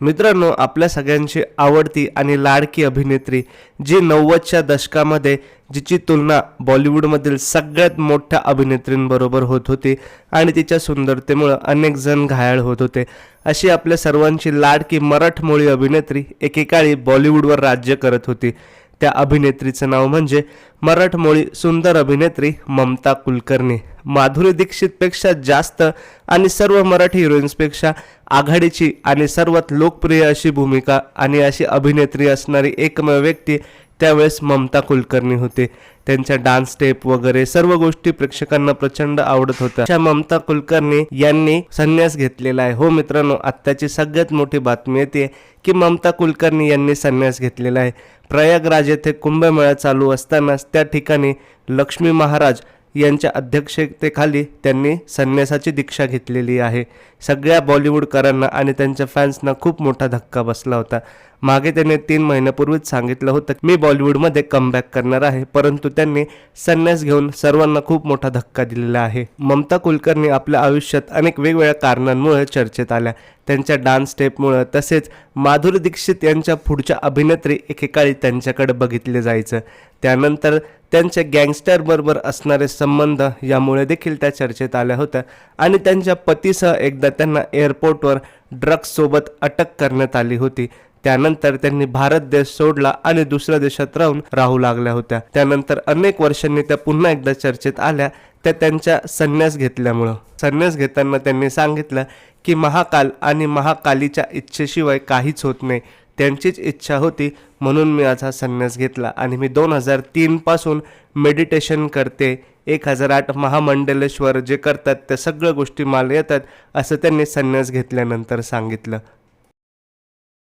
मित्रांनो आपल्या सगळ्यांची आवडती आणि लाडकी अभिनेत्री जी नव्वदच्या दशकामध्ये जिची तुलना बॉलिवूडमधील सगळ्यात मोठ्या अभिनेत्रींबरोबर होत होती आणि तिच्या सुंदरतेमुळं अनेक जण घायाळ होत होते. अशी आपल्या सर्वांची लाडकी मराठमोळी अभिनेत्री एकेकाळी बॉलिवूडवर राज्य करत होती. त्या अभिनेत्रीचं नाव म्हणजे मराठमोळी सुंदर अभिनेत्री ममता कुलकर्णी. माधुरी दीक्षितपेक्षा जास्त आणि सर्व मराठी हिरोईन्सपेक्षा आघाडीची आणि सर्वात लोकप्रिय अशी भूमिका आणि अशी अभिनेत्री असणारी एकमेव व्यक्ती त्यावेळेस ममता कुलकर्णी होते. त्यांच्या डान्स स्टेप वगैरे सर्व गोष्टी प्रेक्षकांना प्रचंड आवडत होत्या. अशा ममता कुलकर्णी यांनी संन्यास घेतलेला आहे. हो मित्रांनो आत्ताची सगळ्यात मोठी बातमी येते की ममता कुलकर्णी यांनी संन्यास घेतलेला आहे. प्रयागराज येथे कुंभमेळा चालू असतानाच त्या ठिकाणी लक्ष्मी महाराज यांच्या अध्यक्षतेखाली त्यांनी संन्यासाची दीक्षा घेतलेली आहे. सगळ्या बॉलिवूडकरांना आणि त्यांच्या फॅन्सना खूप मोठा धक्का बसला होता. मागे त्याने तीन महिन्यापूर्वीच सांगितलं होतं मी बॉलिवूडमध्ये कमबॅक करणार आहे परंतु त्यांनी संन्यास घेऊन सर्वांना खूप मोठा धक्का दिलेला आहे. ममता कुलकर्णी आपल्या आयुष्यात अनेक वेगवेगळ्या कारणांमुळे चर्चेत आल्या. त्यांच्या डान्स स्टेपमुळं तसेच माधुरी दीक्षित यांच्या पुढच्या अभिनेत्री एकेकाळी त्यांच्याकडे बघितले जायचं. त्यानंतर त्यांच्या गँगस्टरबरोबर असणारे संबंध यामुळे देखील त्या चर्चेत आल्या होत्या आणि त्यांच्या पतीसह एकदा त्यांना एअरपोर्टवर ड्रग्ससोबत अटक करण्यात आली होती. त्यानंतर त्यांनी भारत देश सोडला आणि दुसऱ्या देशात राहून राहू लागल्या होत्या. त्यानंतर अनेक वर्षांनी त्या पुन्हा एकदा चर्चेत आल्या. त्या त्यांच्या संन्यास घेतल्यामुळं. संन्यास घेताना त्यांनी सांगितलं की महाकाल आणि महाकालीच्या इच्छेशिवाय काहीच होत नाही. त्यांचीच इच्छा होती म्हणून मी आज हा संन्यास घेतला आणि मी दोन हजार तीनपासून मेडिटेशन करते. एक हजार आठ महामंडलेश्वर जे करतात त्या सगळ्या गोष्टी मला येतात असं त्यांनी संन्यास घेतल्यानंतर सांगितलं.